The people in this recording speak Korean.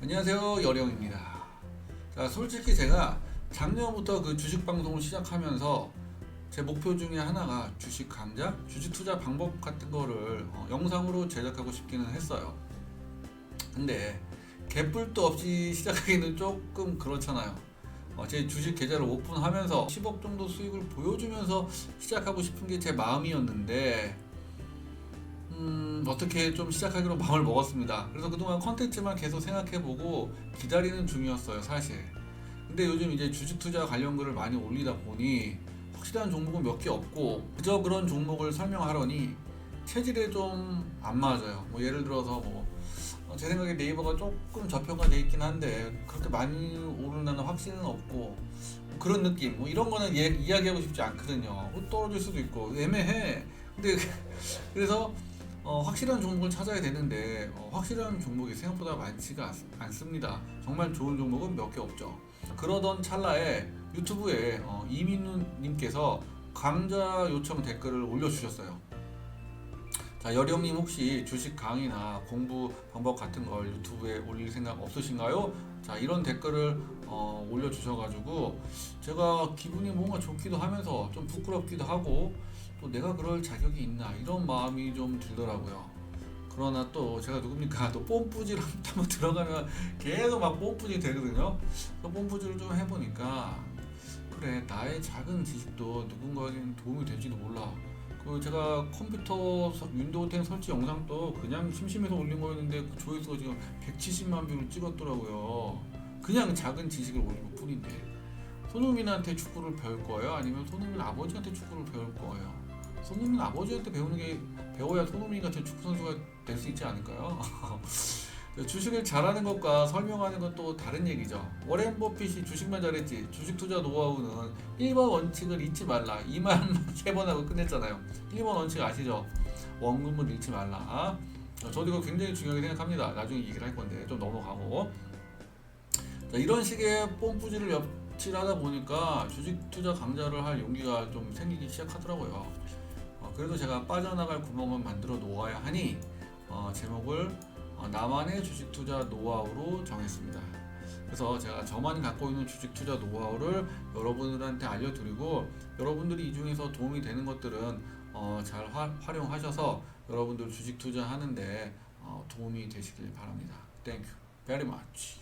안녕하세요 여령입니다. 자 솔직히 제가 작년부터 그 주식 방송을 시작하면서 제 목표 중에 하나가 주식 강좌, 주식 투자 방법 같은 거를 어, 영상으로 제작하고 싶기는 했어요. 근데 개뿔도 없이 시작하기는 조금 그렇잖아요. 어, 제 주식 계좌를 오픈하면서 10억 정도 수익을 보여주면서 시작하고 싶은 게 제 마음이었는데 음, 어떻게 좀 시작하기로 마음을 먹었습니다. 그래서 그동안 컨텐츠만 계속 생각해보고 기다리는 중이었어요, 사실. 근데 요즘 이제 주식 투자 관련 글을 많이 올리다 보니 확실한 종목은 몇 개 없고 그저 그런 종목을 설명하려니 체질에 좀 안 맞아요. 뭐 예를 들어서 뭐 어, 제 생각에 네이버가 조금 저평가돼 있긴 한데 그렇게 많이 오른다는 확신은 없고 뭐 그런 느낌 뭐 이런 거는 예, 이야기하고 싶지 않거든요. 뭐 떨어질 수도 있고 애매해. 근데 그래서 어, 확실한 종목을 찾아야 되는데 어, 확실한 종목이 생각보다 많지가 않, 않습니다. 정말 좋은 종목은 몇 개 없죠. 그러던 찰나에 유튜브에 어, 이민우님께서 강좌 요청 댓글을 올려주셨어요. 자 여령님 혹시 주식 강의나 공부 방법 같은 걸 유튜브에 올릴 생각 없으신가요? 자 이런 댓글을 어, 올려주셔가지고 제가 기분이 뭔가 좋기도 하면서 좀 부끄럽기도 하고 또 내가 그럴 자격이 있나 이런 마음이 좀 들더라고요. 그러나 또 제가 누굽니까 또 뽐뿌질 한번 들어가면 계속 막 뽐뿌질 되거든요. 그 뽐뿌질을 좀 해보니까 그래 나의 작은 지식도 누군가에게는 도움이 될지도 몰라. 그 제가 컴퓨터 서- 윈도우 10 설치 영상도 그냥 심심해서 올린 거였는데 그 조회수가 지금 170만 뷰를 찍었더라고요. 그냥 작은 지식을 올린 것 뿐인데 손흥민한테 축구를 배울 거예요? 아니면 손흥민 아버지한테 축구를 배울 거예요? 손흥민 아버지한테 배우는 게 배워야 손흥민 같은 축구 선수가 될 수 있지 않을까요? 주식을 잘하는 것과 설명하는 건 또 다른 얘기죠. 워렌 버핏이 주식만 잘했지 주식 투자 노하우는 1번 원칙을 잊지 말라. 이 말만 세번 하고 끝냈잖아요. 1번 원칙 아시죠? 원금을 잃지 말라. 어, 저도 이거 굉장히 중요하게 생각합니다. 나중에 얘기를 할 건데 좀 넘어가고. 자, 이런 식의 뽐뿌지를 엽칠하다 보니까 주식 투자 강좌를 할 용기가 좀 생기기 시작하더라고요. 어, 그래도 제가 빠져나갈 구멍을 만들어 놓아야 하니 어, 제목을 어, 나만의 주식 투자 노하우로 정했습니다. 그래서 제가 저만이 갖고 있는 주식 투자 노하우를 여러분들한테 알려드리고 여러분들이 이 중에서 도움이 되는 것들은 어, 잘 화, 활용하셔서 여러분들 주식 투자하는데 어, 도움이 되시길 바랍니다. Thank you very much.